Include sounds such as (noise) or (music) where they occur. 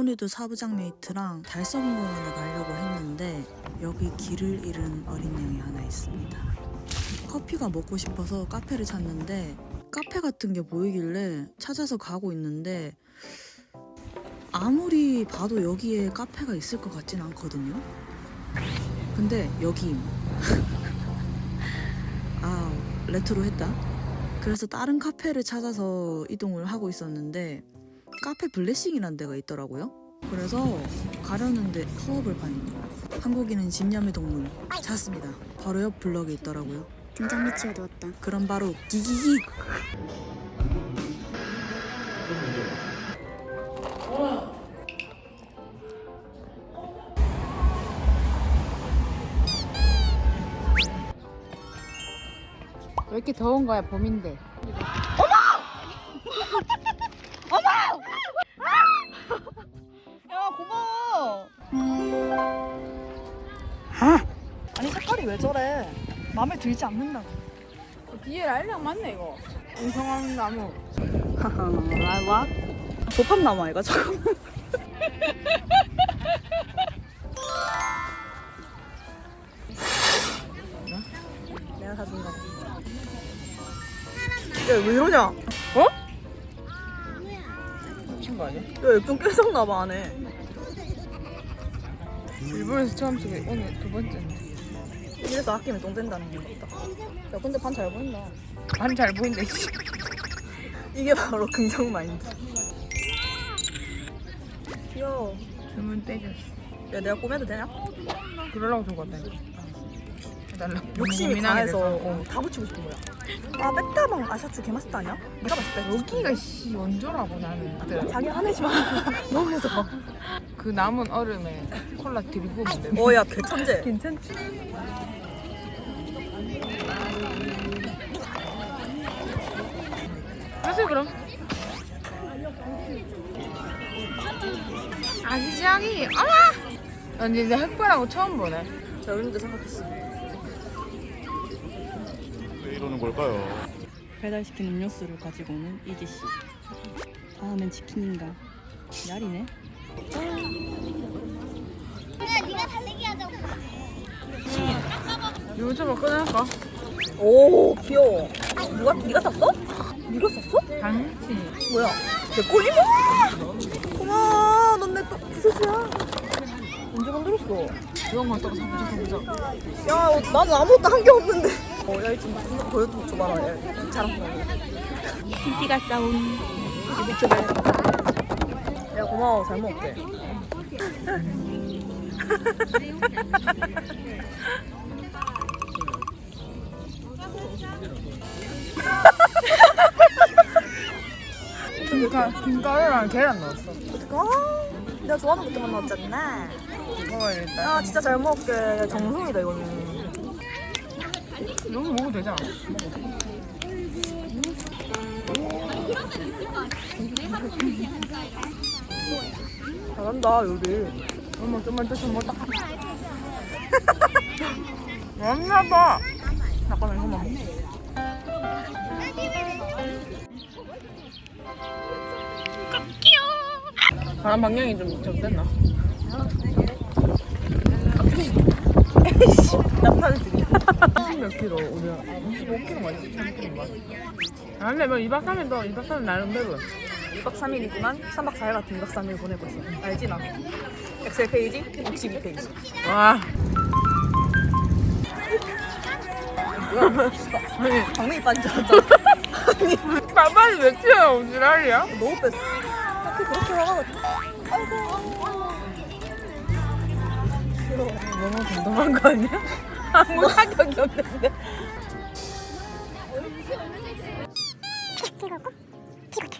오늘도 사부장 메이트랑 달성공원에 가려고 했는데 여기 길을 잃은 어린 양이 하나 있습니다. 커피가 먹고 싶어서 카페를 찾는데 카페 같은 게 보이길래 찾아서 가고 있는데 아무리 봐도 여기에 카페가 있을 것 같진 않거든요. 근데 여기 (laughs) 아 레트로 했다. 그래서 다른 카페를 찾아서 이동을 하고 있었는데 카페 블레싱이라는 데가 있더라고요. 그래서 가려는데 수업을 파니까 한국인은 집념의 동물 찾습니다. 바로 옆 블럭에 있더라고요. 등장 밑이 어두웠다. 그럼 바로 기기기 왜 이렇게 더운 거야 봄인데 야 (laughs) 색깔이 왜 저래 마음에 들지 않는다고 뒤에 알약 맞네 이거 웅성한 나무 아, 와? 조팝나무 아이가 저거 (laughs) 내가 사준 거. 야왜 이러냐? 어? 미친 거 아니야? 야 액정 깨졌나 봐 안에. 일본에서 처음 찍은 오늘 두 번째인데 이래서 아끼면 똥 된다는 게 있다. 야 근데 반 잘 보인다. 반 잘 보인다 씨. 이게 바로 긍정 마인드. 귀여워. 주문 떼줬어 야 내가 꼬매도 되냐? 그러려고 준 이거 해달라 욕심이 돼서. 어, 다 붙이고 싶은 거야. 아 백다방 아샤츠 개맛있다 아니야? 네가 맛있다 했지? 여기가 씨 원조라고 나는 자기 화내지 마. (laughs) 너무 해서. 그 남은 얼음에 콜라 들이고 오면 돼 어야 개천재. 괜찮지? 하세요 그럼 아기자기 어머 언니 내 흑발하고 처음 보네 자 우리도 생각했어. 왜 이러는 걸까요? 배달시킨 음료수를 가지고 오는 이지 씨. 다음엔 치킨인가? 야리네. 네가 달리기 하자고. 이거 좀 꺼낼까? 오 귀여워. 누가 네가 샀어? 네가 샀어? 당연히 뭐야? 내 꼴리모? 고마워. 넌내 부스스야. 언제 만들었어? 이런 건또 사보자 사보자 야 나는 아무것도 한 게 없는데. 어, 야, 지금 이거 보여줘봐라. 야, 자랑스러워. 피가 싸운. 유튜브에. 야, 고마워. 잘 먹을게. (laughs) 김가, 김가루랑 계란 넣었어 아, 내가 좋아하는 것들만 넣었잖아. 먹어야겠다 아, 진짜 잘 먹을게. 야, 정성이다, 이거는. 너무 먹어도 되잖아 잘한다, 요리. 엄마 좀만 더좀 먹다 왔나봐 잠깐만, 이거만. 바람 방향이 좀 적됐나? 나팔을 드리 20몇 킬로 우리가 25킬로 맞지? 3킬로 맞지? 아 근데 뭐 2박 3일 더 2박 3일 나름대로 2박 3일이지만 3박 4일 같은 2박 3일 보내고 있어. 알지, 나? 엑셀 페이지 62페이지. 와 강민이 빠진 줄 알았잖아. 반반이 왜 튀어요, 지랄이야? 너무 뺐어. 딱히 그렇게 하고. 아이고, 아이고, 아이고. 너무 덤덤한 거 아니야? 아무 사격이 없는데. 찍었고 찍었다.